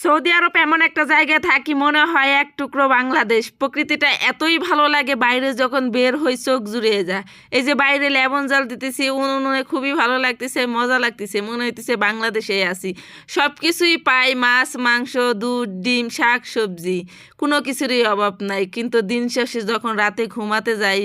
Saudi আরব এমন একটা জায়গায় থাকি, মনে হয় এক টুকরো বাংলাদেশ। প্রকৃতিটা এতই ভালো লাগে, বাইরে যখন বের হই চোখ জুড়িয়ে যায়। এই যে বাইরে লেমন জাল দিতেছি উন উনুনে খুবই ভালো লাগতেছে, মজা লাগতেছে, মনে হইতেছে বাংলাদেশে আছি। সব কিছুই পাই, মাছ, মাংস, দুধ, ডিম, শাক, সবজি। কোনো কিছুরই অভাব নাই, কিন্তু দিন শেষে যখন রাতে ঘুমাতে যাই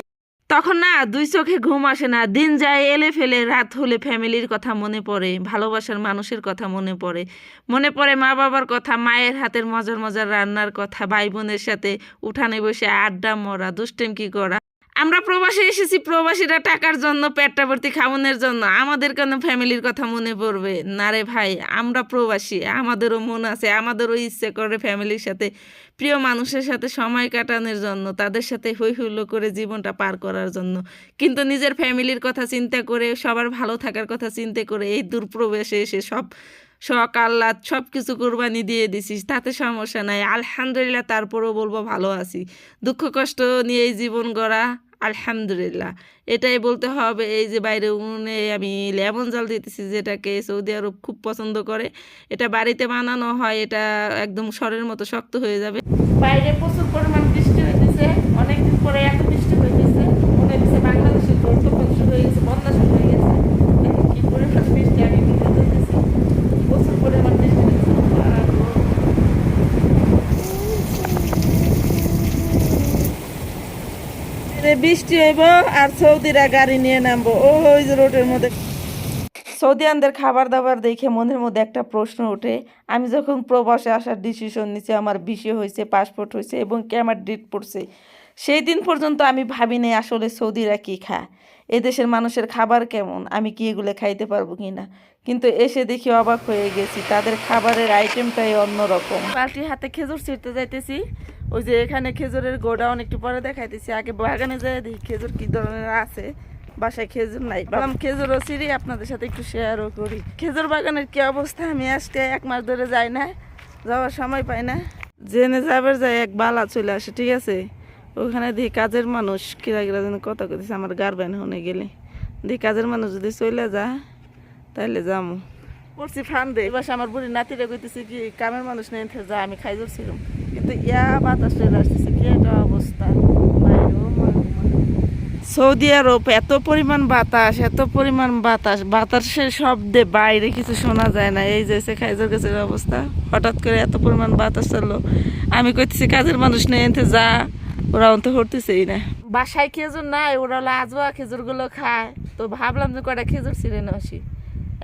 তখন না দুই চোখে ঘুম আসে না। দিন যায় এলে ফেলে, রাত হলে ফ্যামিলির কথা মনে পড়ে, ভালোবাসার মানুষের কথা মনে পড়ে। মনে পড়ে মা বাবার কথা, মায়ের হাতের মজার মজার রান্নার কথা, ভাই বোনের সাথে উঠানে বসে আড্ডা মরা দুষ্টেমকি করা? আমরা প্রবাসে এসেছি, প্রবাসীরা টাকার জন্য, পেটটা ভর্তি খাওয়ানোর জন্য। আমাদের কেন ফ্যামিলির কথা মনে পড়বে? না রে ভাই, আমরা প্রবাসী, আমাদেরও মন আছে, আমাদেরও ইচ্ছে করে ফ্যামিলির সাথে, প্রিয় মানুষের সাথে সময় কাটানোর জন্য, তাদের সাথে হই হুল্লো করে জীবনটা পার করার জন্য। কিন্তু নিজের ফ্যামিলির কথা চিন্তা করে, সবার ভালো থাকার কথা চিন্তা করে, এই দূরপ্রবেশে এসে সব শখ, আহ্লাদ সব কিছু কোরবানি দিয়ে দিছিস, তাতে সমস্যা নাই। আলহামদুলিল্লাহ, তারপরেও বলব ভালো আছি। দুঃখ, কষ্ট নিয়ে জীবন গড়া। আলহামদুলিল্লাহ। এটাই বলতে হবে, এই যে বাইরে উনুনে আমি লেমন জল দিতেছি যেটাকে সৌদি আরব খুব পছন্দ করে, এটা বাড়িতে বানানো হয়, এটা একদম স্বরের মতো শক্ত হয়ে যাবে। বাইরে প্রচুর পরিমাণ বৃষ্টি হইতেছে, অনেকদিন পরে এত বৃষ্টি হইতেছে মনে হচ্ছে বাংলাদেশের ঝড় তখন শুরু হয়ে গেছে বন্যা শুরু হয়ে গেছে দেখেন কি পরিমাণ বৃষ্টি আমি ভিডিও দিতেছি প্রচুর পরিমাণ বৃষ্টি হচ্ছে আর বৃষ্টি হইব আর সৌদিরা গাড়ি নিয়ে নামবো। ওই রোডের মধ্যে। সৌদিয়ানদের খাবার দাবার দেখে মনের মধ্যে একটা প্রশ্ন ওঠে। আমি যখন প্রবাসে আসার ডিসিশন নিছি, আমার বিষয় হয়েছে পাসপোর্ট হয়েছে এবং কি আমার ডেট পড়ছে, সেই দিন পর্যন্ত আমি ভাবিনি আসলে সৌদিরা কী খায়। এদেশের মানুষের খাবার কেমন? আমি কি এগুলো খাইতে পারব কি না কিন্তু এসে দেখি অবাক হয়ে গেছি, তাদের খাবারের আইটেমটাই অন্যরকম। পাল্টি হাতে খেজুর ছিঁড়তে যাইতেছি। ওই যে এখানে খেজুরের গোডাউন একটু পরে দেখাইতেছি। আগে বাগানে যায় দেখি খেজুর কি ধরনের আছে। বাসায় খেজুর নাই। ভাবলাম খেজুরও ছিঁড়ি আপনাদের সাথে একটু শেয়ারও করি। খেজুর বাগানের কি অবস্থা? আমি আজকে এক মাস ধরে যাই না। যাওয়ার সময় পাই না। জেনে যাবার যায় এক বালা চলে আসে ঠিক আছে? ওখানে দেখি কাজের মানুষ কিরা কিরা যেন কথা কইতেছে আমার গার্বেন হনে গেলে। দেখি কাজের মানুষ যদি চলে যা তাইলে যামু। পড়ছি ফান্দে। এবার আমার বুড়ি নাতিরে কইতেছে কি কামের মানুষ নেই যা আমি খাই যাচ্ছিলাম কিন্তু ইয়া বাতাস চলে আসতেছে কি একটা অবস্থা। সৌদি আরব, এত পরিমাণ বাতাস, এত পরিমাণ বাতাস, বাতাসের শব্দে বাইরে কিছু শোনা যায় না। এই যে খাইজার গাছের অবস্থা, হঠাৎ করে এত পরিমাণ বাতাস চলল। আমি কইতেছি, কাজের মানুষ নেই, এনতে যা। ওরা অন্ত হরতেছেই না। বাসায় খেজুর নাই, ওরা হলো আজবা খেজুরগুলো খায়। তো ভাবলাম যে কটা খেজুর ছিঁড়ে নিয়ে আসি।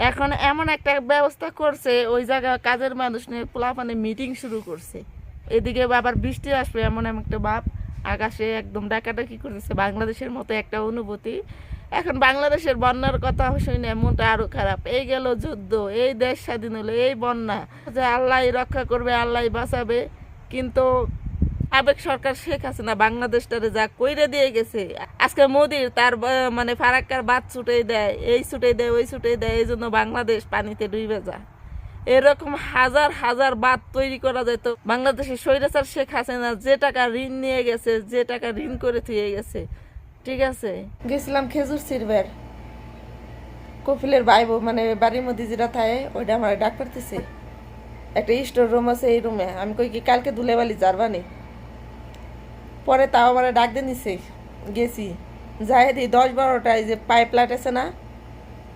এখন এমন একটা ব্যবস্থা করছে, ওই জায়গায় কাজের মানুষ নিয়ে পোলাপানে মিটিং শুরু করছে। এদিকে আবার বৃষ্টি আসবে এমন এমন একটা ভাব। আকাশে একদম ডাকাডাকি করতেছে। বাংলাদেশের মতো একটা অনুভূতি। এখন বাংলাদেশের বন্যার কথা শুনে মনটা আরও খারাপ। এই গেল যুদ্ধ, এই দেশ স্বাধীন হলো, এই বন্যা। যে আল্লাহ রক্ষা করবে আল্লাহ বাঁচাবে। কিন্তু আবেগ সরকার শেখ হাসিনা বাংলাদেশটারে যা কইরে দিয়ে গেছে, আজকে মোদির তার মানে ফারাক্কার বাদ ছুটে দেয়, এই ছুটে দেয়, ওই ছুটে দেয় এই জন্য বাংলাদেশ পানিতে ডুবে যায়। এরকম হাজার হাজার বাদ তৈরি করা যেত। বাংলাদেশের স্বৈরাচার শেখ হাসিনা যে টাকা ঋণ নিয়ে গেছে, যে টাকা ঋণ করে থুয়ে গেছে, ঠিক আছে? গেছিলাম খেজুর সিরবার। কপিলের ভাই মানে বাড়ির মধ্যে যেটা থাকে, ওইটা আমার ডাক করতেছে একটা স্টোর রুম আছে এই রুমে। আমি কই কি, কালকে ধুলেবালি যারবানি পরে তাও আমার ডাক দিয়ে নিছে। গেছি। যাই দিই দশ বারোটায় যে পাইপ লাইট আছে না,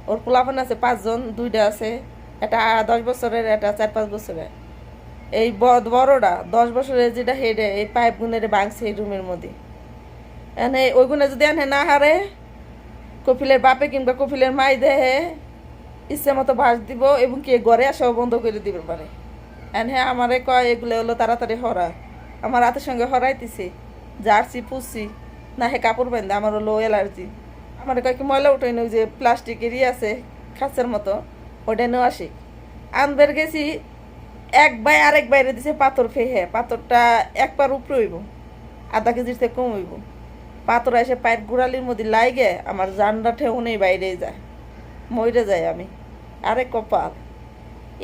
ওর পোলাপান আছে পাঁচজন, দুইটা আছে। এটা দশ বছরের, এটা চার পাঁচ বছরের। এই বড়টা, দশ বছরের যেটা হেডে এই পাইপ গুনের ভাঙছে এই রুমের মধ্যে। এনে ওই গুণে যদি এনে না হারে, কপিলের বাপে কিংবা কপিলের মাই দেহে ইচ্ছে মতো বাস দিব এবং কি ঘরে আসাও বন্ধ করে দিবে পারে। এন হ্যাঁ আমারে কয়, এগুলো হলো তাড়াতাড়ি হরা। আমার হাতের সঙ্গে হরাইতেছে। জার্সি পুষছি না হে কাপড় বান্ধে আমার হলো অ্যালার্জি। আমার কয় কি, ময়লা উঠে ওই যে প্লাস্টিকেরই আছে, খাঁচের মতো। ওটা নিয়ে আসি। আনবার গেছি, এক বাই আরেক বাইরে দিছে পাথর ফেহে পাথরটা একবার উপরে হইব, আধা কেজির থেকে কম হইব। পাথর এসে পায়ের গোড়ালির মধ্যে লাইগে, আমার জানডা ঠেউ নেই, বাইরে যায়। মরে যায় আমি। আরে কপাল,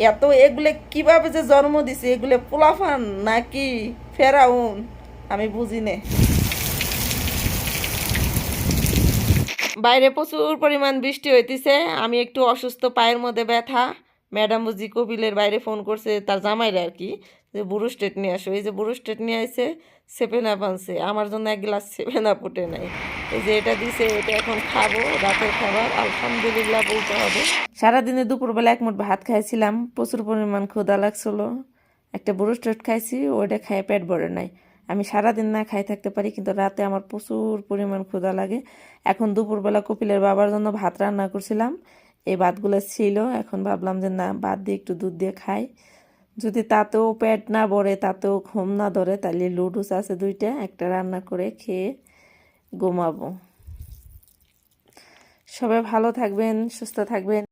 এত এগুলো কীভাবে যে জন্ম দিছে? এগুলো পোলাফান নাকি ফেরাউন? আমি বুঝি নে। বাইরে প্রচুর পরিমাণ বৃষ্টি হইতেছে। আমি একটু অসুস্থ, পায়ের মধ্যে ব্যথা। ম্যাডাম বুঝি কপিলের বাইরে ফোন করছে তার জামাইরা আর কি, যে বুড়ো স্টেট নিয়ে আসো। এই যে বুড়ো স্টেট নিয়ে আসছে সেভেন আপ আনছে। আমার জন্য এক গ্লাস সেভেন আপ নাই। এই যে এটা দিছে, এটা এখন খাব, রাতের খাবার। আলহামদুলিল্লাহ বলতে হবে। সারাদিনে দুপুরবেলা এক মুঠ ভাত খাইছিলাম। প্রচুর পরিমাণ ক্ষুধা লাগছিল। একটা বুড়ো স্টেট খাইছি, ওইটা খাই পেট ভরে নাই। আমি সারাদিন না খাই থাকতে পারি, কিন্তু রাতে আমার প্রচুর পরিমাণ ক্ষুধা লাগে। এখন দুপুরবেলা কপিলের বাবার জন্য ভাত রান্না করছিলাম। এই ভাতগুলো ছিল, এখন ভাবলাম যে না, ভাত দিয়ে একটু দুধ দিয়ে খাই। যদি তাতেও পেট না ভরে, তাতেও ঘুম না ধরে তাহলে লুডুস আছে দুইটা, একটা রান্না করে খেয়ে ঘুমাবো। সবাই ভালো থাকবেন, সুস্থ থাকবেন।